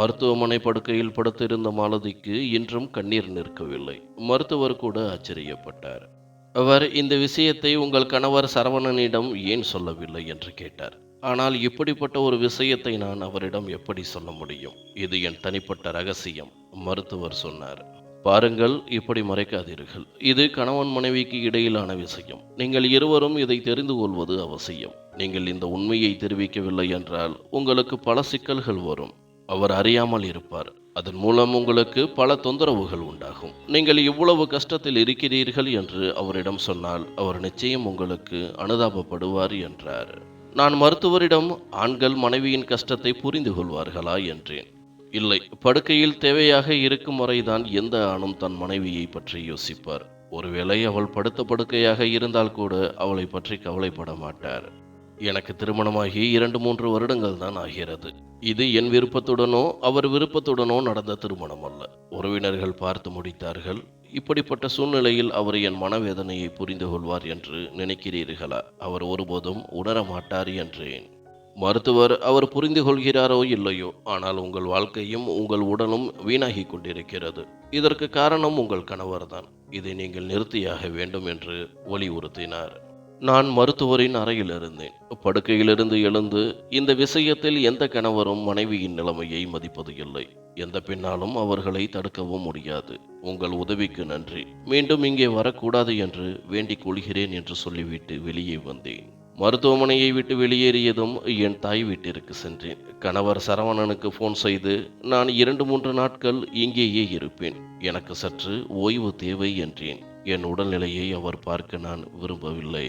மருத்துவமனை படுக்கையில் படுத்திருந்த மாலதிக்கு இன்றும் கண்ணீர் நிற்கவில்லை. மருத்துவர் கூட ஆச்சரியப்பட்டார். அவர் இந்த விஷயத்தை உங்கள் கணவர் சரவணனிடம் ஏன் சொல்லவில்லை? என்று கேட்டார். ஆனால் இப்படிப்பட்ட ஒரு விஷயத்தை நான் அவரிடம் எப்படி சொல்ல முடியும்? இது என் தனிப்பட்ட ரகசியம் மருத்துவர் சொன்னார். பாருங்கள் இப்படி மறைக்காதீர்கள். இது கணவன் மனைவிக்கு இடையிலான விஷயம். நீங்கள் இருவரும் இதை தெரிந்து கொள்வது அவசியம். நீங்கள் இந்த உண்மையை தெரிவிக்கவில்லை என்றால் உங்களுக்கு பல சிக்கல்கள் வரும். அவர் அறியாமல் இருப்பார். அதன் மூலம் உங்களுக்கு பல தொந்தரவுகள் உண்டாகும். நீங்கள் இவ்வளவு கஷ்டத்தில் இருக்கிறீர்கள் என்று அவரிடம் சொன்னால் அவர் நிச்சயம் உங்களுக்கு அனுதாபப்படுவார் என்றார். நான் மருத்துவரிடம் ஆண்கள் மனைவியின் கஷ்டத்தை புரிந்து கொள்வார்களா என்றேன். இல்லை படுக்கையில் தேவையாக இருக்கும் வரைதான் எந்த ஆணும் தன் மனைவியை பற்றி யோசிப்பார். ஒருவேளை அவள் படுத்த படுக்கையாக இருந்தால் கூட அவளை பற்றி கவலைப்பட மாட்டார். எனக்கு திருமணமாகி இரண்டு மூன்று வருடங்கள் தான் ஆகிறது. இது என் விருப்பத்துடனோ அவர் விருப்பத்துடனோ நடந்த திருமணம் அல்ல உறவினர்கள் பார்த்து முடித்தார்கள். இப்படிப்பட்ட சூழ்நிலையில் அவர் என் மனவேதனையை புரிந்து கொள்வார் என்று நினைக்கிறீர்களா? அவர் ஒருபோதும் உணர மாட்டார் என்றேன். மருத்துவர் அவர் புரிந்து கொள்கிறாரோ இல்லையோ? ஆனால் உங்கள் வாழ்க்கையும் உங்கள் உடலும் வீணாகி கொண்டிருக்கிறது. இதற்கு காரணம் உங்கள் கணவர்தான். இதை நீங்கள் நிறுத்தியாக வேண்டும் என்று வலியுறுத்தினார். நான் மருத்துவரின் அறையில் இருந்தேன். படுக்கையிலிருந்து எழுந்து இந்த விஷயத்தில் எந்த கணவரும் மனைவியின் நிலைமையை மதிப்பது இல்லை. எந்த பின்னாலும் அவர்களை தடுக்கவும் முடியாது. உங்கள் உதவிக்கு நன்றி. மீண்டும் இங்கே வரக்கூடாது என்று வேண்டிக் கொள்கிறேன் என்று சொல்லிவிட்டு வெளியே வந்தேன். மருத்துவமனையை விட்டு வெளியேறியதும் என் தாய் வீட்டிற்கு சென்றேன். கணவர் சரவணனுக்கு ஃபோன் செய்து நான் இரண்டு மூன்று நாட்கள் இங்கேயே இருப்பேன். எனக்கு சற்று ஓய்வு தேவை என்றேன். என் உடல்நிலையை அவர் பார்க்க நான் விரும்பவில்லை.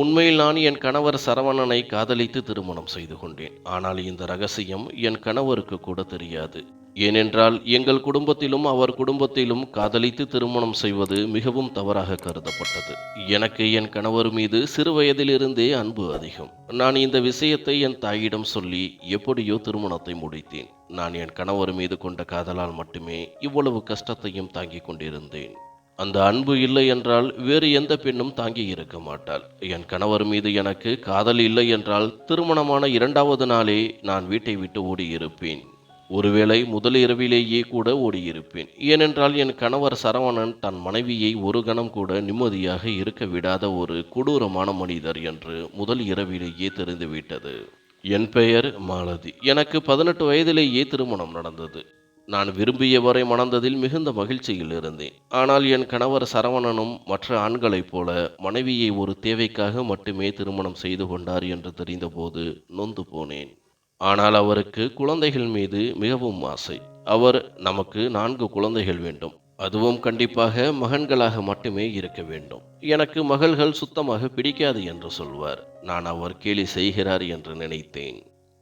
உண்மையில் நான் என் கணவர் சரவணனை காதலித்து திருமணம் செய்து கொண்டேன். ஆனால் இந்த ரகசியம் என் கணவருக்கு கூட தெரியாது. ஏனென்றால் எங்கள் குடும்பத்திலும் அவர் குடும்பத்திலும் காதலித்து திருமணம் செய்வது மிகவும் தவறாக கருதப்பட்டது. எனக்கு என் கணவர் மீது சிறு வயதிலிருந்தே அன்பு அதிகம். நான் இந்த விஷயத்தை என் தாயிடம் சொல்லி எப்படியோ திருமணத்தை முடித்தேன். நான் என் கணவர் மீது கொண்ட காதலால் மட்டுமே இவ்வளவு கஷ்டத்தையும் தாங்கிக் கொண்டிருந்தேன். அந்த அன்பு இல்லை என்றால் வேறு எந்த பெண்ணும் தாங்கி இருக்க மாட்டாள். என் கணவர் மீது எனக்கு காதல் இல்லை என்றால் திருமணமான இரண்டாவது நாளே நான் வீட்டை விட்டு ஓடியிருப்பேன். ஒருவேளை முதல் இரவிலேயே கூட ஓடியிருப்பேன். ஏனென்றால் என் கணவர் சரவணன் தன் மனைவியை ஒரு கணம் கூட நிம்மதியாக இருக்க விடாத ஒரு கொடூரமான மனிதர் என்று முதல் இரவிலேயே தெரிந்துவிட்டது. என் பெயர் மாலதி. எனக்கு பதினெட்டு வயதிலேயே திருமணம் நடந்தது. நான் விரும்பியவரை மணந்ததில் மிகுந்த மகிழ்ச்சியில் இருந்தேன். ஆனால் என் கணவர் சரவணனும் மற்ற ஆண்களைப் போல மனைவியை ஒரு தேவைக்காக மட்டுமே திருமணம் செய்து கொண்டார் என்று தெரிந்தபோது நொந்து போனேன். ஆனால் அவருக்கு குழந்தைகள் மீது மிகவும் ஆசை. அவர் நமக்கு நான்கு குழந்தைகள் வேண்டும். அதுவும் கண்டிப்பாக மகன்களாக மட்டுமே இருக்க வேண்டும். எனக்கு மகள்கள் சுத்தமாக பிடிக்காது என்று சொல்வார். நான் அவர் கேலி செய்கிறார் என்று நினைத்தேன்.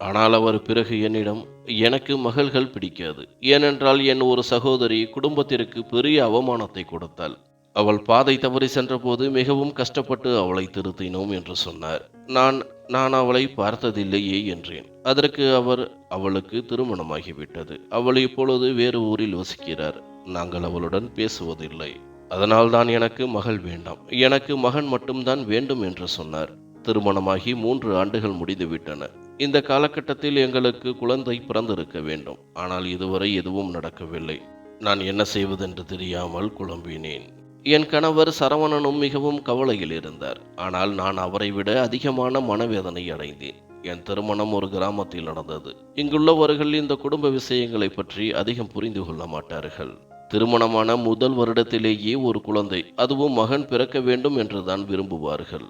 ஆனால் அவர் பிறகு என்னிடம் எனக்கு மகள்கள் பிடிக்காது. ஏனென்றால் என் ஒரு சகோதரி குடும்பத்திற்கு பெரிய அவமானத்தை கொடுத்தாள். அவள் பாதை தவறி சென்றபோது மிகவும் கஷ்டப்பட்டு அவளை திருத்தினோம் என்று சொன்னார். நான் நான் அவளை பார்த்ததில்லையே என்றேன். அதற்கு அவர் அவளுக்கு திருமணமாகிவிட்டது. அவள் இப்பொழுது வேறு ஊரில் வசிக்கிறார். நாங்கள் அவளுடன் பேசுவதில்லை. அதனால் தான் எனக்கு மகள் வேண்டாம். எனக்கு மகன் மட்டும்தான் வேண்டும் என்று சொன்னார். திருமணமாகி மூன்று ஆண்டுகள் முடிந்துவிட்டன. இந்த காலகட்டத்தில் எங்களுக்கு குழந்தை பிறந்திருக்க வேண்டும். ஆனால் இதுவரை எதுவும் நடக்கவில்லை. நான் என்ன செய்வதென்று தெரியாமல் குழம்பினேன். என் கணவர் சரவணனும் மிகவும் கவலையில் இருந்தார். ஆனால் நான் அவரை விட அதிகமான மனவேதனை அடைந்தேன். என் திருமணம் ஒரு கிராமத்தில் நடந்தது. இங்குள்ளவர்கள் இந்த குடும்ப விஷயங்களை பற்றி அதிகம் புரிந்து கொள்ள மாட்டார்கள். திருமணமான முதல் வருடத்திலேயே ஒரு குழந்தை அதுவும் மகன் பிறக்க வேண்டும் என்றுதான் விரும்புவார்கள்.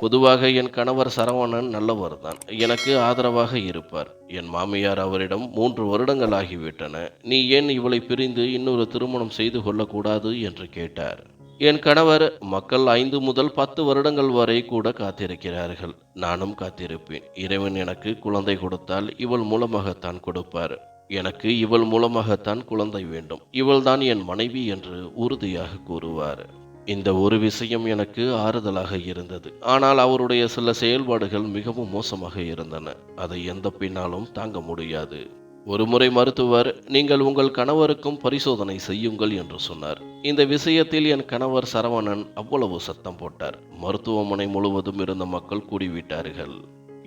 பொதுவாக என் கணவர் சரவணன் நல்லவர்தான். எனக்கு ஆதரவாக இருப்பார். என் மாமியார் அவரிடம் மூன்று வருடங்கள் ஆகிவிட்டன நீ ஏன் இவளை பிரிந்து இன்னொரு திருமணம் செய்து கொள்ளக்கூடாது? என்று கேட்டார். என் கணவர் மக்கள் ஐந்து முதல் பத்து வருடங்கள் வரை கூட காத்திருக்கிறார்கள். நானும் காத்திருப்பேன். இறைவன் எனக்கு குழந்தை கொடுத்தால் இவள் மூலமாகத்தான் கொடுப்பார். எனக்கு இவள் மூலமாகத்தான் குழந்தை வேண்டும். இவள்தான் என் மனைவி என்று உறுதியாக கூறுவார். இந்த ஒரு விஷயம் எனக்கு ஆறுதலாக இருந்தது. ஆனால் அவருடைய சில செயல்பாடுகள் மிகவும் மோசமாக இருந்தன. அதை எந்த பின்னாலும் தாங்க முடியாது. ஒருமுறை மருத்துவர் நீங்கள் உங்கள் கணவருக்கும் பரிசோதனை செய்யுங்கள் என்று சொன்னார். இந்த விஷயத்தில் என் கணவர் சரவணன் அவ்வளவு சத்தம் போட்டார். மருத்துவமனை முழுவதும் இருந்த மக்கள் கூடிவிட்டார்கள்.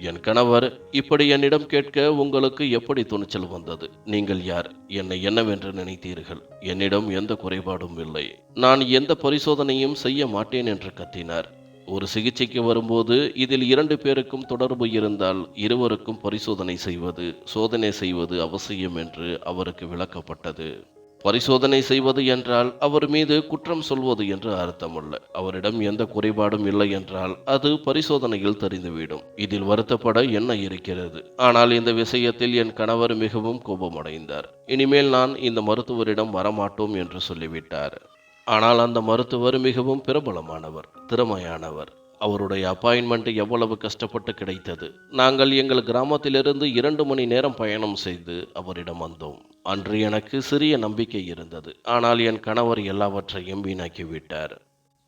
என் கணவர் இப்படி என்னிடம் கேட்க உங்களுக்கு எப்படி துணிச்சல் வந்தது? நீங்கள் யார்? என்னை என்னவென்று நினைத்தீர்கள்? என்னிடம் எந்த குறைபாடும் இல்லை. நான் எந்த பரிசோதனையும் செய்ய மாட்டேன் என்று கத்தினார். ஒரு சிகிச்சைக்கு வரும்போது இதில் இரண்டு பேருக்கும் தொடர்பு இருந்தால் இருவருக்கும் பரிசோதனை செய்வது சோதனை செய்வது அவசியம் என்று அவருக்கு விளக்கப்பட்டது. பரிசோதனை செய்வது என்றால் அவர் மீது குற்றம் சொல்வது என்று அர்த்தமல்ல அவரிடம் எந்த குறைபாடும் இல்லை என்றால் அது பரிசோதனையில் தெரிந்துவிடும். இதில் வருத்தப்பட என்ன இருக்கிறது? ஆனால் இந்த விஷயத்தில் என் கணவர் மிகவும் கோபமடைந்தார். இனிமேல் நான் இந்த மருத்துவரிடம் வரமாட்டோம் என்று சொல்லிவிட்டார். ஆனால் அந்த மருத்துவர் மிகவும் பிரபலமானவர் திறமையானவர். அவருடைய அப்பாயின்மெண்ட் எவ்வளவு கஷ்டப்பட்டு கிடைத்தது. நாங்கள் எங்கள் கிராமத்திலிருந்து இரண்டு மணி நேரம் பயணம் செய்து அவரிடம் வந்தோம். அன்று எனக்கு சிறிய நம்பிக்கை இருந்தது. ஆனால் என் கணவர் எல்லாவற்றையும் வீணாக்கிவிட்டார்.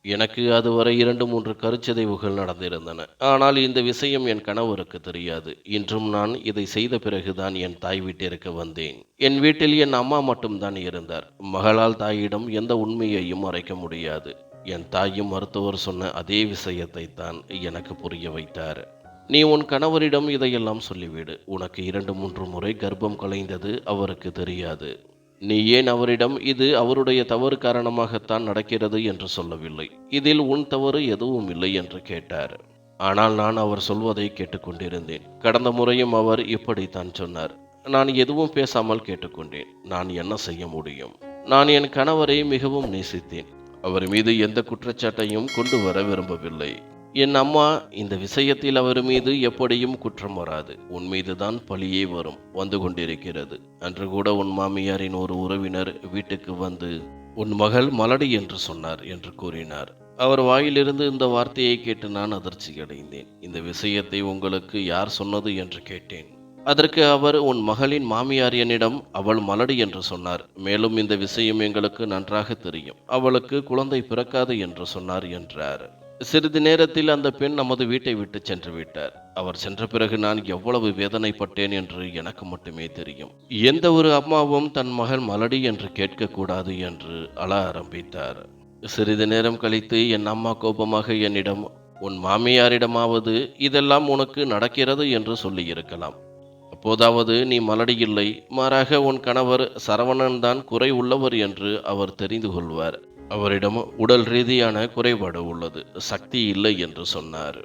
எனக்கு அதுவரை இரண்டு மூன்று கருச்சிதைவுகள் நடந்திருந்தன. ஆனால் இந்த விஷயம் என் கணவருக்கு தெரியாது. இன்றும் நான் இதை செய்த பிறகுதான் என் தாய் வீட்டிற்கு வந்தேன். என் வீட்டில் என் அம்மா மட்டும்தான் இருந்தார். மகளால் தாயிடம் எந்த உண்மையையும் மறைக்க முடியாது. என் தாயும் மருத்துவர் சொன்ன அதே விஷயத்தை தான் எனக்கு புரிய வைத்தார். நீ உன் கணவரிடம் இதையெல்லாம் சொல்லிவிடு. உனக்கு இரண்டு மூன்று முறை கர்ப்பம் கலைந்தது அவருக்கு தெரியாது. நீ ஏன் அவரிடம் இது அவருடைய தவறு காரணமாகத்தான் நடக்கிறது என்று சொல்லவில்லை. இதில் உன் தவறு எதுவும் இல்லை என்று கேட்டார். ஆனால் நான் அவர் சொல்வதை கேட்டுக்கொண்டிருந்தேன். கடந்த முறையும் அவர் இப்படித்தான் சொன்னார். நான் எதுவும் பேசாமல் கேட்டுக்கொண்டேன். நான் என்ன செய்ய முடியும்? நான் என் கணவரை மிகவும் நேசித்தேன். அவர் மீது எந்த குற்றச்சாட்டையும் கொண்டு வர விரும்பவில்லை. என் அம்மா இந்த விஷயத்தில் அவர் மீது எப்படியும் குற்றம் வராது. உன் மீதுதான் பழியே வரும். வந்து கொண்டிருக்கிறது. அன்று கூட உன் மாமியாரின் ஒரு உறவினர் வீட்டுக்கு வந்து உன் மகள் மலடி என்று சொன்னார் என்று கூறினார். அவர் வாயிலிருந்து இந்த வார்த்தையை கேட்டு நான் அதிர்ச்சி அடைந்தேன் இந்த விஷயத்தை உங்களுக்கு யார் சொன்னது என்று கேட்டேன். அதற்கு அவர் உன் மகளின் மாமியார் என்னிடம் அவள் மலடி என்று சொன்னார். மேலும் இந்த விஷயம் எங்களுக்கு நன்றாக தெரியும். அவளுக்கு குழந்தை பிறக்காது என்று சொன்னார் என்றார். சிறிது நேரத்தில் அந்த பெண் நமது வீட்டை விட்டு சென்று விட்டார். அவர் சென்ற பிறகு நான் எவ்வளவு வேதனைப்பட்டேன் என்று எனக்கு மட்டுமே தெரியும். எந்த ஒரு அம்மாவும் தன் மகள் மலடி என்று கேட்கக்கூடாது என்று அழ ஆரம்பித்தார். சிறிது நேரம் கழித்து என் அம்மா கோபமாக என்னிடம் உன் மாமியாரிடமாவது இதெல்லாம் உனக்கு நடக்கிறது என்று சொல்லியிருக்கலாம். அப்போதாவது நீ மலடி இல்லை. மாறாக உன் கணவர் சரவணன் தான் குறை உள்ளவர் என்று அவர் தெரிந்து கொள்வார். அவரிடம் உடல் ரீதியான குறைபாடு உள்ளது. சக்தி இல்லை என்று சொன்னார்.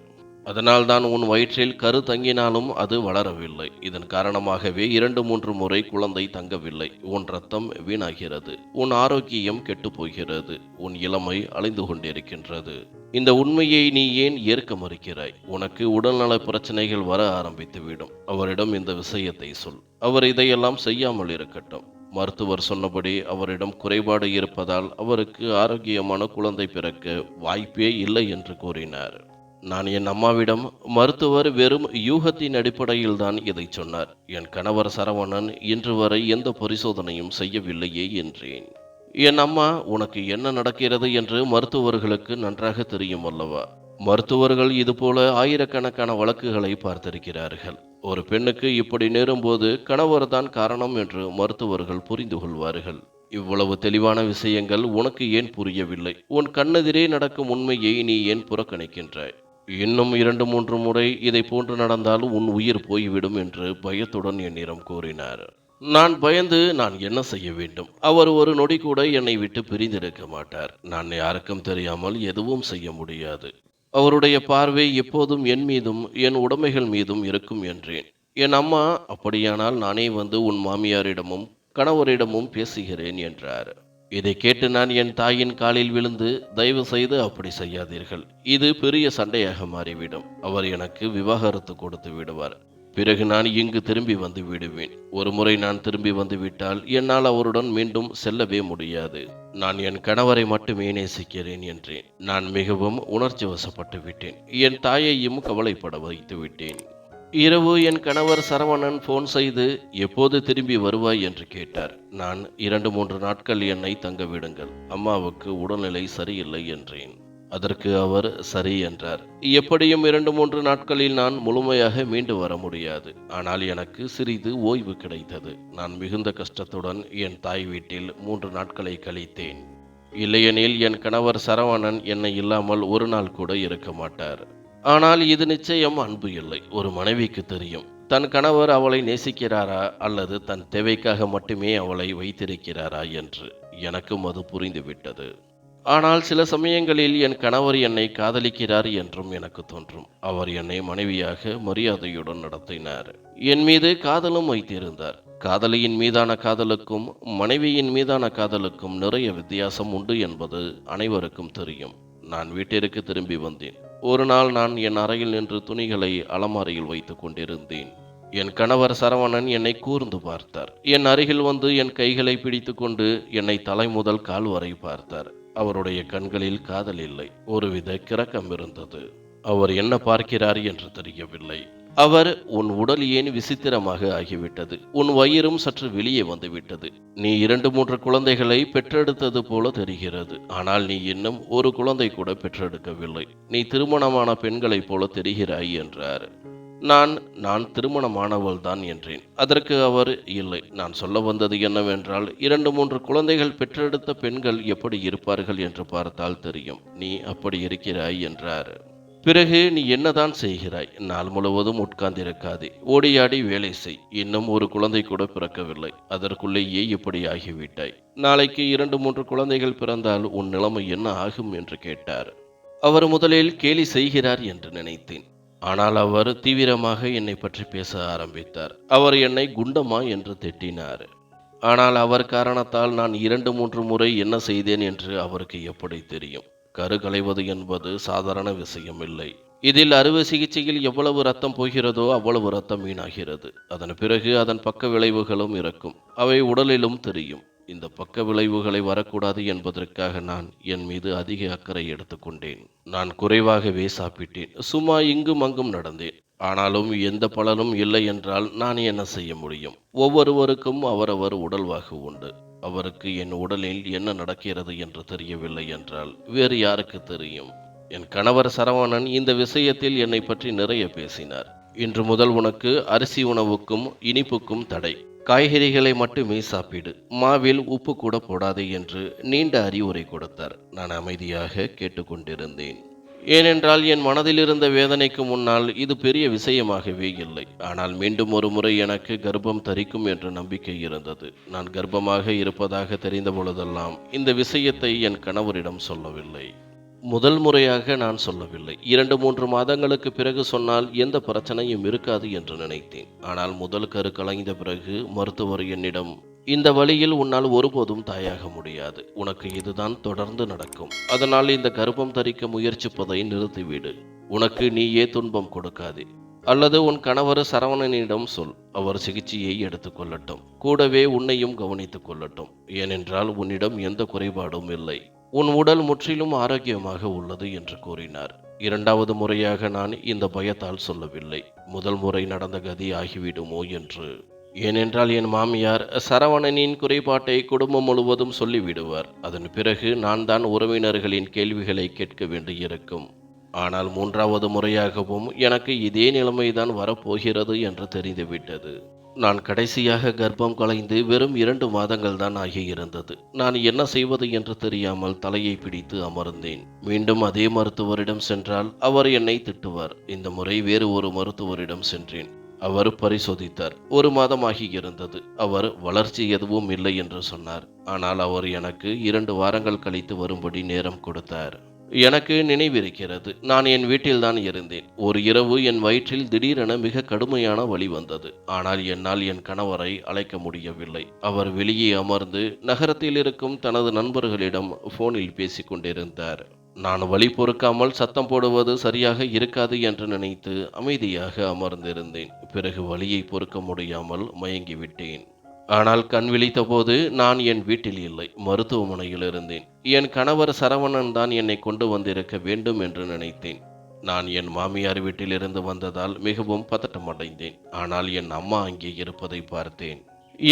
அதனால்தான் உன் வயிற்றில் கரு தங்கினாலும் அது வளரவில்லை. இதன் காரணமாகவே இரண்டு மூன்று முறை குழந்தை தங்கவில்லை. உன் ரத்தம் வீணாகிறது. உன் ஆரோக்கியம் கெட்டுப்போகிறது. உன் இளமை அழிந்து கொண்டிருக்கின்றது. இந்த உண்மையை நீ ஏன் ஏற்க மறுக்கிறாய்? உனக்கு உடல்நல பிரச்சனைகள் வர ஆரம்பித்துவிடும். அவரிடம் இந்த விஷயத்தை சொல். அவர் இதையெல்லாம் செய்யாமல் இருக்கட்டும். மருத்துவர் சொன்னபடி அவரிடம் குறைபாடு இருப்பதால் அவருக்கு ஆரோக்கியமான குழந்தை பிறக்க வாய்ப்பே இல்லை என்று கூறினார். நான் என் அம்மாவிடம் மருத்துவர் வெறும் யூகத்தின் அடிப்படையில் தான் இதை சொன்னார். என் கணவர் சரவணன் இன்று வரை எந்த பரிசோதனையும் செய்யவில்லையே என்றேன். என் அம்மா உனக்கு என்ன நடக்கிறது என்று மருத்துவர்களுக்கு நன்றாக தெரியும் அல்லவா? மருத்துவர்கள் இதுபோல ஆயிரக்கணக்கான வழக்குகளை பார்த்திருக்கிறார்கள். ஒரு பெண்ணுக்கு இப்படி நேரும்போது கணவர் தான் காரணம் என்று மருத்துவர்கள் புரிந்து கொள்வார்கள். இவ்வளவு தெளிவான விஷயங்கள் உனக்கு ஏன் புரியவில்லை? உன் கண்ணெதிரே நடக்கும் உண்மையை நீ ஏன் புறக்கணிக்கின்றாய்? இன்னும் இரண்டு மூன்று முறை இதை போன்று நடந்தால் உன் உயிர் போய்விடும் என்று பயத்துடன் என்னிடம் கூறினார். நான் பயந்து நான் என்ன செய்ய வேண்டும்? அவர் ஒரு நொடி கூட என்னை விட்டு பிரிந்திருக்க மாட்டார். நான் யாருக்கும் தெரியாமல் எதுவும் செய்ய முடியாது. அவருடைய பார்வை எப்போதும் என் மீதும் என் உடைமைகள் மீதும் இருக்கும் என்றேன். என் அம்மா அப்படியானால் நானே வந்து உன் மாமியாரிடமும் கணவரிடமும் பேசுகிறேன் என்றார். இதை கேட்டு நான் என் தாயின் காலில் விழுந்து தயவு செய்து அப்படி செய்யாதீர்கள். இது பெரிய சண்டையாக மாறிவிடும். அவர் எனக்கு விவாகரத்து கொடுத்து விடுவார். பிறகு நான் இங்கு திரும்பி வந்து விடுவேன். ஒரு முறை நான் திரும்பி வந்து விட்டால் என்னால் அவருடன் மீண்டும் செல்லவே முடியாது. நான் என் கணவரை மட்டுமே நேசிக்கிறேன் என்றேன். நான் மிகவும் உணர்ச்சி வசப்பட்டு விட்டேன். என் தாயையும் கவலைப்பட வைத்து விட்டேன். இரவு என் கணவர் சரவணன் ஃபோன் செய்து எப்போது திரும்பி வருவாய்? என்று கேட்டார். நான் இரண்டு மூன்று நாட்கள் என்னை தங்க விடுங்கள். அம்மாவுக்கு உடல்நிலை சரியில்லை என்றேன். அதற்கு அவர் சரி என்றார். எப்படியும் இரண்டு மூன்று நாட்களில் நான் முழுமையாக மீண்டு வர முடியாது. ஆனால் எனக்கு சிறிது ஓய்வு கிடைத்தது. நான் மிகுந்த கஷ்டத்துடன் என் தாய் வீட்டில் மூன்று நாட்களை கழித்தேன். இல்லையெனில் என் கணவர் சரவணன் என்னை இல்லாமல் ஒரு நாள் கூட இருக்க மாட்டார். ஆனால் இது நிச்சயம் அன்பு இல்லை. ஒரு மனைவிக்கு தெரியும். தன் கணவர் அவளை நேசிக்கிறாரா அல்லது தன் தேவைக்காக மட்டுமே அவளை வைத்திருக்கிறாரா என்று எனக்கும் அது புரிந்துவிட்டது. ஆனால் சில சமயங்களில் என் கணவர் என்னை காதலிக்கிறார் என்றும் எனக்கு தோன்றும். அவர் என்னை மனைவியாக மரியாதையுடன் நடத்தினார். என் மீது காதலும் வைத்திருந்தார். காதலியின் மீதான காதலுக்கும் மனைவியின் மீதான காதலுக்கும் நிறைய வித்தியாசம் உண்டு என்பது அனைவருக்கும் தெரியும். நான் வீட்டிற்கு திரும்பி வந்தேன். ஒரு நாள் நான் என் அறையில் நின்று துணிகளை அலமாரியில் வைத்து கொண்டிருந்தேன். என் கணவர் சரவணன் என்னை கூர்ந்து பார்த்தார். என் அருகில் வந்து என் கைகளை பிடித்து கொண்டு என்னை தலை முதல் கால் வரை பார்த்தார். அவருடைய கண்களில் காதல் இல்லை. ஒருவித கிறக்கம் இருந்தது. அவர் என்ன பார்க்கிறார் என்று தெரியவில்லை. அவர் உன் உடல் ஏன் விசித்திரமாக ஆகிவிட்டது? உன் வயிறும் சற்று வெளியே வந்துவிட்டது. நீ இரண்டு மூன்று குழந்தைகளை பெற்றெடுத்தது போல தெரிகிறது. ஆனால் நீ இன்னும் ஒரு குழந்தை கூட பெற்றெடுக்கவில்லை. நீ திருமணமான பெண்களைப் போல தெரிகிறாய் என்றார். நான் நான் திருமணமானவள் தான் என்றேன். அதற்கு அவர் இல்லை நான் சொல்ல வந்தது என்னவென்றால் இரண்டு மூன்று குழந்தைகள் பெற்றெடுத்த பெண்கள் எப்படி இருப்பார்கள் என்று பார்த்தால் தெரியும். நீ அப்படி இருக்கிறாய் என்றார். பிறகு நீ என்னதான் செய்கிறாய்? நாள் முழுவதும் உட்கார்ந்திருக்காதே ஓடியாடி வேலை செய். இன்னும் ஒரு குழந்தை கூட பிறக்கவில்லை. அதற்குள்ளேயே இப்படி ஆகிவிட்டாய். நாளைக்கு இரண்டு மூன்று குழந்தைகள் பிறந்தால் உன் நிலைமை என்ன ஆகும் என்று கேட்டார். அவர் முதலில் கேலி செய்கிறார் என்று நினைத்தேன். ஆனால் அவர் தீவிரமாக என்னை பற்றி பேச ஆரம்பித்தார். அவர் என்னை குண்டமா என்று திட்டினார். ஆனால் அவர் காரணத்தால் நான் இரண்டு மூன்று முறை என்ன செய்தேன் என்று அவருக்கு எப்படி தெரியும்? கரு களைவது என்பது சாதாரண விஷயம் இல்லை இதில் அறுவை சிகிச்சையில் எவ்வளவு ரத்தம் போகிறதோ அவ்வளவு ரத்தம் வீணாகிறது. அதன் பிறகு அதன் பக்க விளைவுகளும் இருக்கும் அவை உடலிலும் தெரியும். இந்த பக்க விளைவுகளை வரக்கூடாது என்பதற்காக நான் என் மீது அதிக அக்கறை எடுத்துக்கொண்டேன் நான் குறைவாகவே சாப்பிட்டேன். சும்மா இங்கும் அங்கும் நடந்தேன். ஆனாலும் எந்த பலனும் இல்லை என்றால் நான் என்ன செய்ய முடியும்? ஒவ்வொருவருக்கும் அவரவர் உடல்வாகு உண்டு. அவருக்கு என் உடலில் என்ன நடக்கிறது என்று தெரியவில்லை என்றால் வேறு யாருக்கு தெரியும்? என் கணவர் சரவணன் இந்த விஷயத்தில் என்னை பற்றி நிறைய பேசினார். இன்று முதல் உனக்கு அரிசி உணவுக்கும் இனிப்புக்கும் தடை. காய்கறிகளை மட்டுமே சாப்பிடு. மாவில் உப்பு கூட போடாதே என்று நீண்ட அறிவுரை கொடுத்தார். நான் அமைதியாக கேட்டுக்கொண்டிருந்தேன். ஏனென்றால் என் மனதில் இருந்த வேதனைக்கு முன்னால் இது பெரிய விஷயமாகவே இல்லை. ஆனால் மீண்டும் ஒரு முறை எனக்கு கர்ப்பம் தரிக்கும் என்ற நம்பிக்கை இருந்தது. நான் கர்ப்பமாக இருப்பதாக தெரிந்த பொழுதெல்லாம் இந்த விஷயத்தை என் கணவரிடம் சொல்லவில்லை. முதல் முறையாக நான் சொல்லவில்லை. இரண்டு மூன்று மாதங்களுக்கு பிறகு சொன்னால் எந்த பிரச்சனையும் இருக்காது என்று நினைத்தேன். ஆனால் முதல் கரு கலைந்த பிறகு மருத்துவர் என்னிடம் இந்த வழியில் உன்னால் ஒருபோதும் தாயாக முடியாது. உனக்கு இதுதான் தொடர்ந்து நடக்கும். அதனால் இந்த கர்ப்பம் தரிக்க முயற்சிப்பதை நிறுத்திவிடு. உனக்கு நீயே துன்பம் கொடுக்காதே. அல்லது உன் கணவர் சரவணனிடம் சொல். அவர் சிகிச்சையை எடுத்துக்கொள்ளட்டும். கூடவே உன்னையும் கவனித்துக் கொள்ளட்டும். ஏனென்றால் உன்னிடம் எந்த குறைபாடும் இல்லை. உன் உடல் முற்றிலும் ஆரோக்கியமாக உள்ளது என்று கூறினார். இரண்டாவது முறையாக நான் இந்த பயத்தால் சொல்லவில்லை. முதல் முறை நடந்த கதி ஆகிவிடுமோ என்று ஏனென்றால் என் மாமியார் சரவணனின் குறைபாட்டை குடும்பம் முழுவதும் சொல்லிவிடுவார். அதன் பிறகு நான் தான் உறவினர்களின் கேள்விகளை கேட்க வேண்டியிருக்கும் ஆனால் மூன்றாவது முறையாகவும் எனக்கு இதே நிலைமைதான் வரப்போகிறது என்று தெரிந்துவிட்டது. நான் கடைசியாக கர்ப்பம் கலைந்து வெறும் இரண்டு மாதங்கள் தான் ஆகியிருந்தது. நான் என்ன செய்வது என்று தெரியாமல் தலையை பிடித்து அமர்ந்தேன். மீண்டும் அதே மருத்துவரிடம் சென்றால் அவர் என்னை திட்டுவார். இந்த முறை வேறு ஒரு மருத்துவரிடம் சென்றேன். அவர் பரிசோதித்தார். ஒரு மாதமாகி இருந்தது. அவர் வளர்ச்சி எதுவும் இல்லை என்று சொன்னார். ஆனால் அவர் எனக்கு இரண்டு வாரங்கள் கழித்து வரும்படி நேரம் கொடுத்தார். எனக்கு நினைவிருக்கிறது. நான் என் வீட்டில்தான் இருந்தேன். ஒரு இரவு என் வயிற்றில் திடீரென மிக கடுமையான வழி வந்தது. ஆனால் என்னால் என் கணவரை அழைக்க முடியவில்லை. அவர் வெளியே அமர்ந்து நகரத்தில் இருக்கும் தனது நண்பர்களிடம் போனில் பேசிக் கொண்டிருந்தார் நான் வழி பொறுக்காமல் சத்தம் போடுவது சரியாக இருக்காது என்று நினைத்து அமைதியாக அமர்ந்திருந்தேன். பிறகு வழியை பொறுக்க முடியாமல் மயங்கிவிட்டேன். ஆனால் கண் விழித்தபோது நான் என் வீட்டில் இல்லை மருத்துவமனையில் இருந்தேன். என் கணவர் சரவணன் தான் என்னை கொண்டு வந்திருக்க வேண்டும் என்று நினைத்தேன். நான் என் மாமியார் வீட்டிலிருந்து வந்ததால் மிகவும் பதட்டமடைந்தேன். ஆனால் என் அம்மா அங்கே இருப்பதை பார்த்தேன்.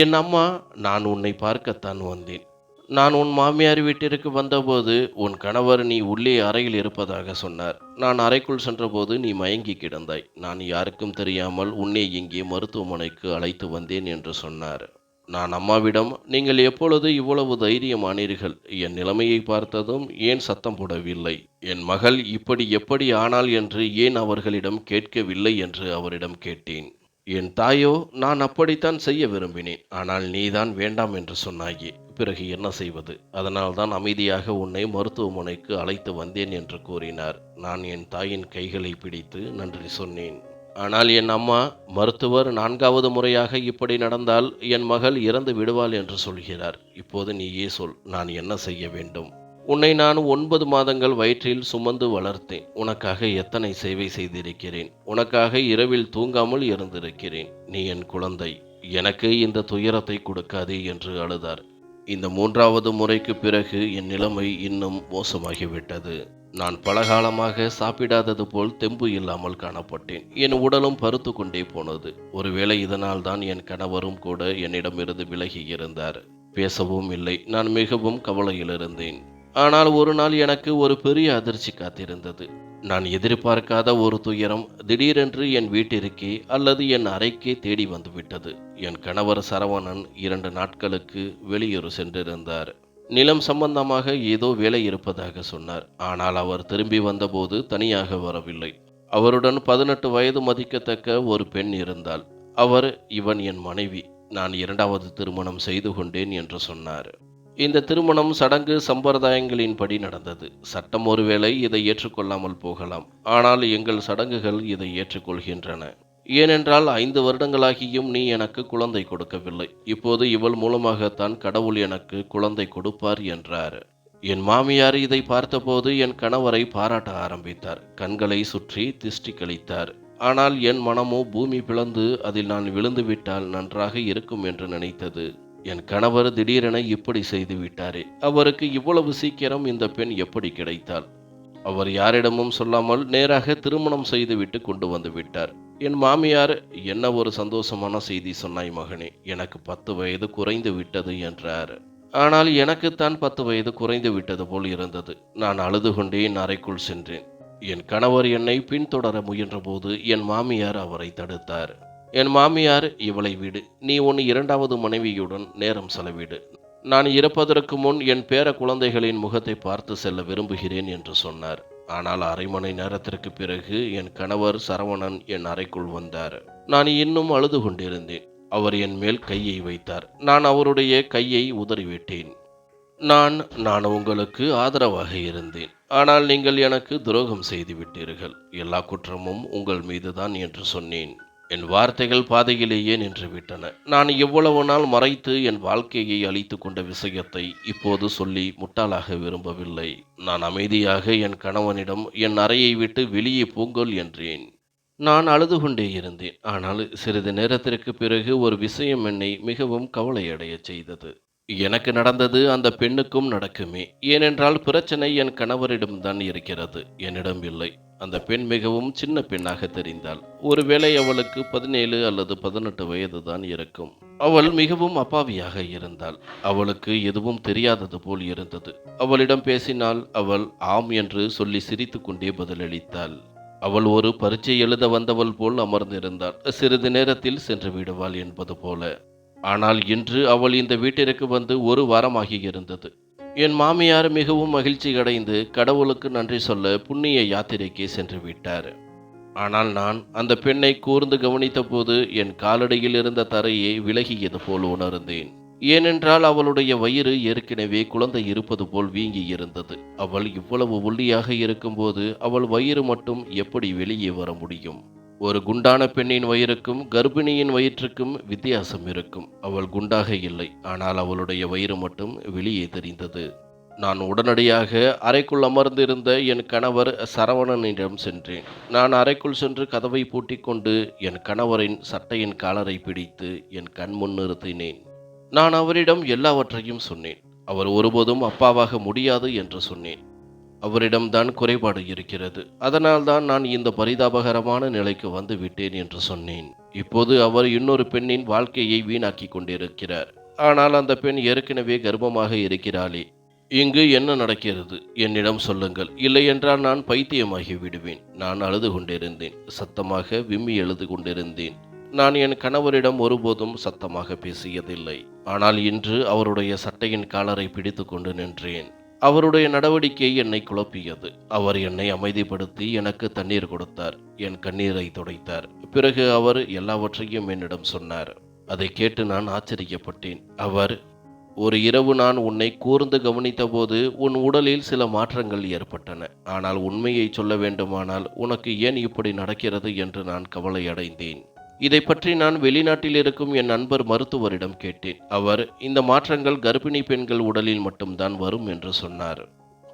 என் அம்மா நான் உன்னை பார்க்கத்தான் வந்தேன். நான் உன் மாமியார் வீட்டிற்கு வந்தபோது உன் கணவர் நீ உள்ளே அறையில் இருப்பதாக சொன்னார். நான் அறைக்குள் சென்றபோது நீ மயங்கி கிடந்தாய். நான் யாருக்கும் தெரியாமல் உன்னை இங்கே மருத்துவமனைக்கு அழைத்து வந்தேன் என்று சொன்னார். நான் அம்மாவிடம் நீங்கள் எப்பொழுது இவ்வளவு தைரியமானீர்கள்? என் நிலைமையை பார்த்ததும் ஏன் சத்தம் போடவில்லை? என் மகள் இப்படி எப்படி ஆனாள் என்று ஏன் அவர்களிடம் கேட்கவில்லை? என்று அவரிடம் கேட்டேன். என் தாயோ நான் அப்படித்தான் செய்ய விரும்பினேன். ஆனால் நீதான் வேண்டாம் என்று சொன்னாயே. பிறகு என்ன செய்வது? அதனால்தான் அமைதியாக உன்னை மருத்துவமனைக்கு அழைத்து வந்தேன் என்று கூறினார். நான் என் தாயின் கைகளை பிடித்து நன்றி சொன்னேன். ஆனால் என் அம்மா மருத்துவர் நான்காவது முறையாக இப்படி நடந்தால் என் மகள் இறந்து விடுவாள் என்று சொல்கிறார். இப்போது நீயே சொல் நான் என்ன செய்ய வேண்டும்? உன்னை நான் ஒன்பது மாதங்கள் வயிற்றில் சுமந்து வளர்த்தேன். உனக்காக எத்தனை சேவை செய்திருக்கிறேன்? உனக்காக இரவில் தூங்காமல் இருந்திருக்கிறேன். நீ என் குழந்தை. எனக்கு இந்த துயரத்தை கொடுக்காதே என்று அழுதார். இந்த மூன்றாவது முறைக்கு பிறகு என் நிலைமை இன்னும் மோசமாகிவிட்டது. நான் பலகாலமாக சாப்பிடாதது போல் தெம்பு இல்லாமல் காணப்பட்டேன். என் உடலும் பருத்து கொண்டே போனது. ஒருவேளை இதனால் தான் என் கணவரும் கூட என்னிடமிருந்து விலகி இருந்தார். பேசவும் இல்லை. நான் மிகவும் கவலையில் இருந்தேன். ஆனால் ஒரு நாள் எனக்கு ஒரு பெரிய அதிர்ச்சி காத்திருந்தது. நான் எதிர்பார்க்காத ஒரு துயரம் திடீரென்று என் வீட்டிற்கே அல்லது என் அறைக்கே தேடி வந்துவிட்டது. என் கணவர் சரவணன் இரண்டு நாட்களுக்கு வெளியூர் சென்றிருந்தார். நிலம் சம்பந்தமாக ஏதோ வேலை இருப்பதாக சொன்னார். ஆனால் அவர் திரும்பி வந்தபோது தனியாக வரவில்லை. அவருடன் பதினெட்டு வயது மதிக்கத்தக்க ஒரு பெண் இருந்தாள். அவர் இவன் என் மனைவி. நான் இரண்டாவது திருமணம் செய்து கொண்டேன் என்று சொன்னார். இந்த திருமணம் சடங்கு சம்பிரதாயங்களின்படி நடந்தது. சட்டம் ஒருவேளை இதை ஏற்றுக்கொள்ளாமல் போகலாம். ஆனால் எங்கள் சடங்குகள் இதை ஏற்றுக்கொள்கின்றன. ஏனென்றால் ஐந்து வருடங்களாகியும் நீ எனக்கு குழந்தை கொடுக்கவில்லை. இப்போது இவள் மூலமாகத்தான் கடவுள் எனக்கு குழந்தை கொடுப்பார் என்றார். என் மாமியார் இதை பார்த்தபோது என் கணவரை பாராட்ட ஆரம்பித்தார். கண்களை சுற்றி திஷ்டி கழித்தார். ஆனால் என் மனமோ பூமி பிளந்து அதில் நான் விழுந்துவிட்டால் நன்றாக இருக்கும் என்று நினைத்தது. என் கணவர் திடீரென இப்படி செய்து விட்டாரே அவருக்கு இவ்வளவு சீக்கிரம் இந்த பெண் எப்படி கிடைத்தாள்? அவர் யாரிடமும் சொல்லாமல் நேராக திருமணம் செய்துவிட்டு கொண்டு வந்து விட்டார். என் மாமியார் என்ன ஒரு சந்தோஷமான செய்தி சொன்னாய் மகனே. எனக்கு பத்து வயது குறைந்து விட்டது என்றார். ஆனால் எனக்குத்தான் பத்து வயது குறைந்து விட்டது போல் இருந்தது. நான் அழுது கொண்டே என் அறைக்குள் சென்றேன். என் கணவர் என்னை பின்தொடர முயன்றபோது என் மாமியார் அவரை தடுத்தார். என் மாமியார் இவளை வீடு. நீ ஒன்று இரண்டாவது மனைவியுடன் நேரம் செலவிடு. நான் இறப்பதற்கு முன் என் பேர குழந்தைகளின் முகத்தை பார்த்து செல்ல விரும்புகிறேன் என்று சொன்னார். ஆனால் அரை மணி நேரத்திற்கு பிறகு என் கணவர் சரவணன் என் அறைக்குள் வந்தார். நான் இன்னும் அழுது கொண்டிருந்தேன். அவர் என் மேல் கையை வைத்தார். நான் அவருடைய கையை உதறிவிட்டேன். நான் நான் உங்களுக்கு ஆதரவாக இருந்தேன். ஆனால் நீங்கள் எனக்கு துரோகம் செய்துவிட்டீர்கள். எல்லா குற்றமும் உங்கள் மீதுதான் என்று சொன்னேன். என் வார்த்தைகள் பாதையிலேயே நின்றுவிட்டன. நான் எவ்வளவு நாள் மறைத்து என் வாழ்க்கையை அழித்து கொண்ட விஷயத்தை இப்போது சொல்லி முட்டாளாக விரும்பவில்லை. நான் அமைதியாக என் கணவனிடம் என் அறையை விட்டு வெளியே பூங்கொல் என்றேன். நான் அழுது கொண்டே இருந்தேன். ஆனால் சிறிது நேரத்திற்கு பிறகு ஒரு விஷயம் என்னை மிகவும் கவலையடையச் செய்தது. எனக்கு நடந்தது அந்த பெண்ணுக்கும் நடக்குமே. ஏனென்றால் பிரச்சனை என் கணவரிடம்தான் இருக்கிறது. என்னிடம் இல்லை. அந்த பெண் மிகவும் சின்ன பெண்ணாக தெரிந்தாள். ஒருவேளை அவளுக்கு பதினேழு அல்லது பதினெட்டு வயது தான் இருக்கும். அவள் மிகவும் அப்பாவியாக இருந்தாள். அவளுக்கு எதுவும் தெரியாதது போல் இருந்தது. அவளிடம் பேசினால் அவள் ஆம் என்று சொல்லி சிரித்து கொண்டே பதிலளித்தாள். அவள் ஒரு பரீட்சை எழுத வந்தவள் போல் அமர்ந்திருந்தாள். சிறிது நேரத்தில் சென்று விடுவாள் என்பது போல. ஆனால் இன்று அவள் இந்த வீட்டிற்கு வந்து ஒரு வாரமாகி இருந்தது. என் மாமியார் மிகவும் மகிழ்ச்சி அடைந்து கடவுளுக்கு நன்றி சொல்ல புண்ணிய யாத்திரைக்கு சென்று விட்டார். ஆனால் நான் அந்த பெண்ணை கூர்ந்து கவனித்தபோது என் காலடியில் இருந்த தரையை விலகியது போல் உணர்ந்தேன். ஏனென்றால் அவளுடைய வயிறு ஏற்கனவே குழந்தை இருப்பது போல் வீங்கி இருந்தது. அவள் இவ்வளவு ஒல்லியாக இருக்கும்போது அவள் வயிறு மட்டும் எப்படி வெளியே வர முடியும்? ஒரு குண்டான பெண்ணின் வயிறுக்கும் கர்ப்பிணியின் வயிற்றுக்கும் வித்தியாசம் இருக்கும். அவள் குண்டாக இல்லை ஆனால் அவளுடைய வயிறு மட்டும் வெளியே தெரிந்தது. நான் உடனடியாக அறைக்குள் அமர்ந்திருந்த என் கணவர் சரவணனிடம் சென்றேன். நான் அறைக்குள் சென்று கதவை பூட்டிக் கொண்டு என் கணவரின் சட்டையின் காலரை பிடித்து என் கண் முன் நிறுத்தினேன். நான் அவரிடம் எல்லாவற்றையும் சொன்னேன். அவர் ஒருபோதும் அப்பாவாக முடியாது என்று சொன்னேன். அவரிடம்தான் குறைபாடு இருக்கிறது. அதனால்தான் நான் இந்த பரிதாபகரமான நிலைக்கு வந்து விட்டேன் என்று சொன்னேன். இப்போது அவர் இன்னொரு பெண்ணின் வாழ்க்கையை வீணாக்கி கொண்டிருக்கிறார். ஆனால் அந்த பெண் ஏற்கனவே கர்ப்பமாக இருக்கிறாளே. இங்கு என்ன நடக்கிறது? என்னிடம் சொல்லுங்கள். இல்லையென்றால் நான் பைத்தியமாகி விடுவேன். நான் அழுது கொண்டிருந்தேன். சத்தமாக விம்மி எழுது கொண்டிருந்தேன். நான் என் கணவரிடம் ஒருபோதும் சத்தமாக பேசியதில்லை. ஆனால் இன்று அவருடைய சட்டையின் காலரை பிடித்துக்கொண்டு நின்றேன். அவருடைய நடவடிக்கை என்னை குழப்பியது. அவர் என்னை அமைதிப்படுத்தி எனக்கு தண்ணீர் கொடுத்தார். என் கண்ணீரை துடைத்தார். பிறகு அவர் எல்லாவற்றையும் என்னிடம் சொன்னார். அதை கேட்டு நான் ஆச்சரியப்பட்டேன். அவர் ஒரு இரவு நான் உன்னை கூர்ந்து கவனித்தபோது உன் உடலில் சில மாற்றங்கள் ஏற்பட்டன. ஆனால் உண்மையை சொல்ல வேண்டுமானால் உனக்கு ஏன் இப்படி நடக்கிறது? என்று நான் கவலையடைந்தேன் இதை பற்றி நான் வெளிநாட்டில் இருக்கும் என் நண்பர் மருத்துவரிடம் கேட்டேன். அவர் இந்த மாற்றங்கள் கர்ப்பிணி பெண்கள் உடலில் மட்டும்தான் வரும் என்று சொன்னார்.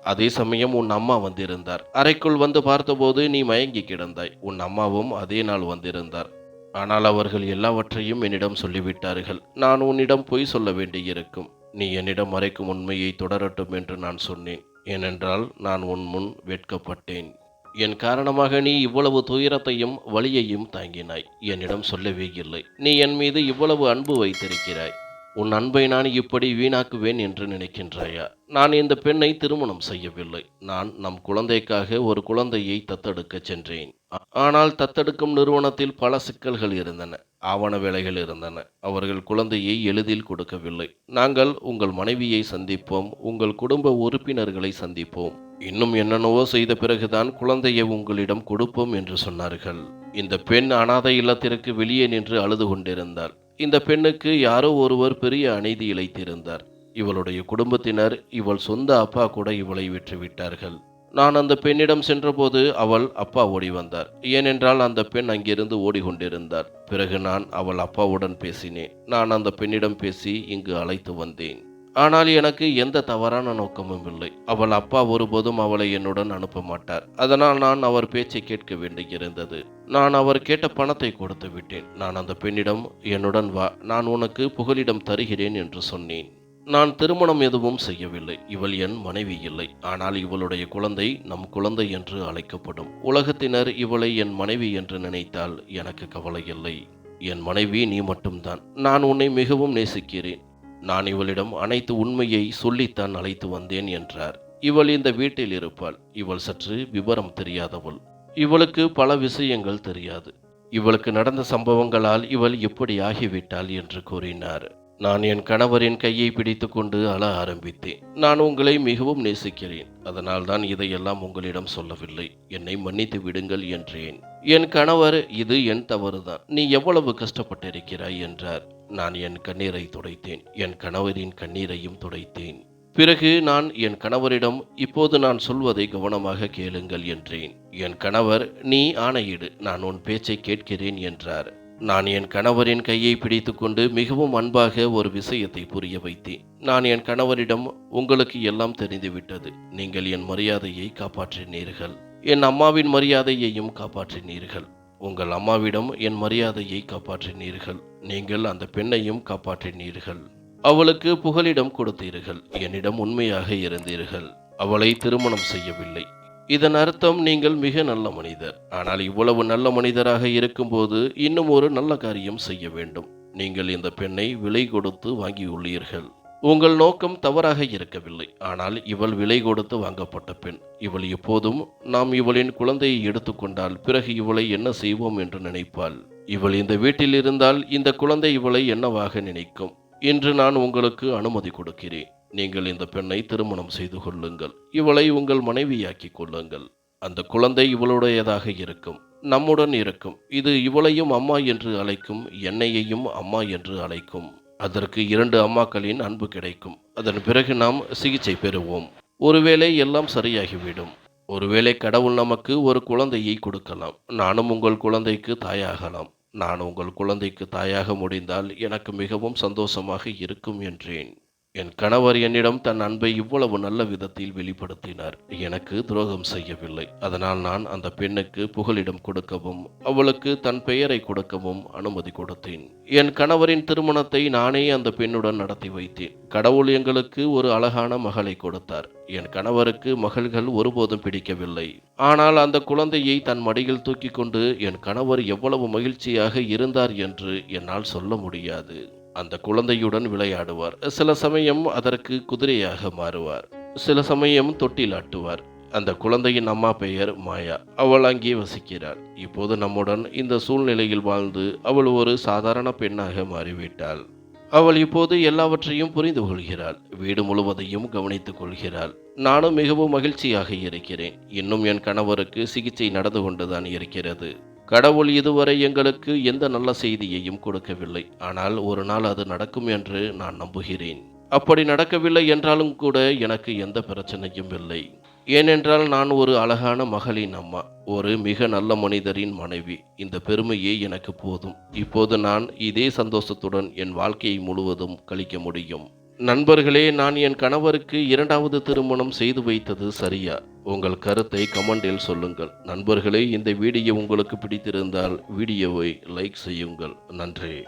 அதே சமயம் உன் அம்மா வந்திருந்தார். அறைக்குள் வந்து பார்த்தபோது நீ மயங்கி கிடந்தாய். உன் அம்மாவும் அதே நாள் வந்திருந்தார். ஆனால் அவர்கள் எல்லாவற்றையும் என்னிடம் சொல்லிவிட்டார்கள். நான் உன்னிடம் பொய் சொல்ல வேண்டியிருக்கும். நீ என்னிடம் மறைக்கும் உண்மையை தொடரட்டும் என்று நான் சொன்னேன். ஏனென்றால் நான் உன் முன் வெட்கப்பட்டேன். என் காரணமாக நீ இவ்வளவு துயரத்தையும் வலியையும் தாங்கினாய். என்னிடம் சொல்லவே இல்லை. நீ என் மீது இவ்வளவு அன்பு வைத்திருக்கிறாய். உன் அன்பை நான் இப்படி வீணாக்குவேன் என்று நினைக்கின்றாயா? நான் இந்த பெண்ணை திருமணம் செய்யவில்லை. நான் நம் குழந்தைக்காக ஒரு குழந்தையை தத்தெடுக்க சென்றேன். ஆனால் தத்தெடுக்கும் நிறுவனத்தில் பல சிக்கல்கள் இருந்தன. ஆவண வேலைகள் இருந்தன. அவர்கள் குழந்தையை எளிதில் கொடுக்கவில்லை. நாங்கள் உங்கள் மனைவியை சந்திப்போம். உங்கள் குடும்ப உறுப்பினர்களை சந்திப்போம். இன்னும் என்னென்னவோ செய்த பிறகுதான் குழந்தையை உங்களிடம் கொடுப்போம் என்று சொன்னார்கள். இந்த பெண் அனாதை இல்லத்திற்கு வெளியே நின்று அழுது கொண்டிருந்தாள். இந்த பெண்ணுக்கு யாரோ ஒருவர் பெரிய அநீதி இழைத்திருந்தார். இவளுடைய குடும்பத்தினர் இவள் சொந்த அப்பா கூட இவளை விற்றுவிட்டார்கள் நான் அந்த பெண்ணிடம் சென்றபோது அவள் அப்பா ஓடி வந்தார். ஏனென்றால் அந்த பெண் அங்கிருந்து ஓடிக்கொண்டிருந்தார். பிறகு நான் அவள் அப்பாவுடன் பேசினேன். நான் அந்த பெண்ணிடம் பேசி இங்கு அழைத்து வந்தேன். ஆனால் எனக்கு எந்த தவறான நோக்கமும் இல்லை. அவள் அப்பா ஒருபோதும் அவளை என்னுடன் அனுப்ப மாட்டார். அதனால் நான் அவர் பேச்சை கேட்க வேண்டியிருந்தது நான் அவர் கேட்ட பணத்தை கொடுத்து விட்டேன். நான் அந்த பெண்ணிடம் என்னுடன் வா. நான் உனக்கு புகலிடம் தருகிறேன் என்று சொன்னேன். நான் திருமணம் எதுவும் செய்யவில்லை. இவள் என் மனைவி இல்லை. ஆனால் இவளுடைய குழந்தை நம் குழந்தை என்று அழைக்கப்படும். உலகத்தினர் இவளை என் மனைவி என்று நினைத்தால் எனக்கு கவலை இல்லை. என் மனைவி நீ மட்டும்தான். நான் உன்னை மிகவும் நேசிக்கிறேன். நான் இவளிடம் அனைத்து உண்மையை சொல்லித்தான் அழைத்து வந்தேன் என்றார். இவள் இந்த வீட்டில் இருப்பாள். இவள் சற்று விவரம் தெரியாதவள். இவளுக்கு பல விஷயங்கள் தெரியாது. இவளுக்கு நடந்த சம்பவங்களால் இவள் எப்படி ஆகிவிட்டாள் என்று கூறினார். நான் என் கணவரின் கையை பிடித்துக்கொண்டு அழ ஆரம்பித்தேன். நான் உங்களை மிகவும் நேசிக்கிறேன். அதனால் தான் இதையெல்லாம் உங்களிடம் சொல்லவில்லை. என்னை மன்னித்து விடுங்கள் என்றேன். என் கணவர் இது என் தவறுதான். நீ எவ்வளவு கஷ்டப்பட்டிருக்கிறாய் என்றார். நான் என் கண்ணீரை துடைத்தேன். என் கணவரின் கண்ணீரையும் துடைத்தேன். பிறகு நான் என் கணவரிடம் இப்போது நான் சொல்வதை கவனமாக கேளுங்கள் என்றேன். என் கணவர் நீ ஆணையிடு. நான் உன் பேச்சை கேட்கிறேன் என்றார். நான் என் கணவரின் கையை பிடித்துக்கொண்டு மிகவும் அன்பாக ஒரு விஷயத்தை புரிய வைத்தேன். நான் என் கணவரிடம் உங்களுக்கு எல்லாம் தெரிந்துவிட்டது. நீங்கள் என் மரியாதையை காப்பாற்றினீர்கள். என் அம்மாவின் மரியாதையையும் காப்பாற்றினீர்கள். உங்கள் அம்மாவிடம் என் மரியாதையை காப்பாற்றினீர்கள். நீங்கள் அந்த பெண்ணையும் காப்பாற்றினீர்கள். அவளுக்கு புகலிடம் கொடுத்தீர்கள். என்னிடம் உண்மையாக இருந்தீர்கள். அவளை திருமணம் செய்யவில்லை. இதன் அர்த்தம் நீங்கள் மிக நல்ல மனிதர். ஆனால் இவ்வளவு நல்ல மனிதராக இருக்கும்போது இன்னும் ஒரு நல்ல காரியம் செய்ய வேண்டும். நீங்கள் இந்த பெண்ணை விலை கொடுத்து வாங்கியுள்ளீர்கள். உங்கள் நோக்கம் தவறாக இருக்கவில்லை. ஆனால் இவள் விலை கொடுத்து வாங்கப்பட்ட பெண். இவள் எப்போதும் நாம் இவளின் குழந்தையை எடுத்துக்கொண்டால் பிறகு இவளை என்ன செய்வோம் என்று நினைப்பாள். இவள் இந்த வீட்டில் இருந்தால் இந்த குழந்தை இவளை என்னவாக நினைக்கும்? இன்று நான் உங்களுக்கு அனுமதி கொடுக்கிறேன். நீங்கள் இந்த பெண்ணை திருமணம் செய்து கொள்ளுங்கள். இவளை உங்கள் மனைவியாக்கிக் கொள்ளுங்கள். அந்த குழந்தை இவளுடையதாக இருக்கும். நம்முடன் இருக்கும். இது இவளையும் அம்மா என்று அழைக்கும் என்னையையும் அம்மா என்று அழைக்கும். அதற்கு இரண்டு அம்மாக்களின் அன்பு கிடைக்கும். அதன் பிறகு நாம் சிகிச்சை பெறுவோம். ஒருவேளை எல்லாம் சரியாகிவிடும். ஒருவேளை கடவுள் நமக்கு ஒரு குழந்தையை கொடுக்கலாம். நானும் உங்கள் குழந்தைக்கு தாயாகலாம். நான் உங்கள் குழந்தைக்கு தாயாக முடிந்தால் எனக்கு மிகவும் சந்தோஷமாக இருக்கும் என்றேன். என் கணவர் என்னிடம் தன் அன்பை இவ்வளவு நல்ல விதத்தில் வெளிப்படுத்தினார். எனக்கு துரோகம் செய்யவில்லை. அதனால் நான் அந்த பெண்ணுக்கு புகலிடம் கொடுக்கவும் அவளுக்கு தன் பெயரை கொடுக்கவும் அனுமதி கொடுத்தேன். என் கணவரின் திருமணத்தை நானே அந்த பெண்ணுடன் நடத்தி வைத்தேன். கடவுள் எங்களுக்கு ஒரு அழகான மகளை கொடுத்தார். என் கணவருக்கு மகள்கள் ஒருபோதும் பிடிக்கவில்லை. ஆனால் அந்த குழந்தையை தன் மடியில் தூக்கி கொண்டு என் கணவர் எவ்வளவு மகிழ்ச்சியாக இருந்தார் என்று என்னால் சொல்ல முடியாது. அந்த குழந்தையுடன் விளையாடுவார். சில சமயம் அதற்கு குதிரையாக மாறுவார். சில சமயம் தொட்டில் ஆட்டுவார். அந்த குழந்தையின் அம்மா பெயர் மாயா. அவள் அங்கே வசிக்கிறார் இப்போது நம்முடன் இந்த சூழ்நிலையில் வாழ்ந்து அவள் ஒரு சாதாரண பெண்ணாக மாறிவிட்டாள். அவள் இப்போது எல்லாவற்றையும் புரிந்து கொள்கிறாள். வீடு முழுவதையும் கவனித்துக் கொள்கிறாள். நானும் மிகவும் மகிழ்ச்சியாக இருக்கிறேன். இன்னும் என் கணவருக்கு சிகிச்சை நடந்து கொண்டுதான் இருக்கிறது. கடவுள் இதுவரை எங்களுக்கு எந்த நல்ல செய்தியையும் கொடுக்கவில்லை. ஆனால் ஒரு நாள் அது நடக்கும் என்று நான் நம்புகிறேன். அப்படி நடக்கவில்லை என்றாலும் கூட எனக்கு எந்த பிரச்சனையும் இல்லை. ஏனென்றால் நான் ஒரு அழகான மகளின் அம்மா ஒரு மிக நல்ல மனிதரின் மனைவி. இந்த பெருமையே எனக்கு போதும். இப்போது நான் இதே சந்தோஷத்துடன் என் வாழ்க்கையை முழுவதும் கழிக்க முடியும். நண்பர்களே நான் என் கணவருக்கு இரண்டாவது திருமணம் செய்து வைத்தது சரியா? உங்கள் கருத்தை கமெண்டில் சொல்லுங்கள். நண்பர்களே இந்த வீடியோ உங்களுக்கு பிடித்திருந்தால் வீடியோவை லைக் செய்யுங்கள். நன்றி.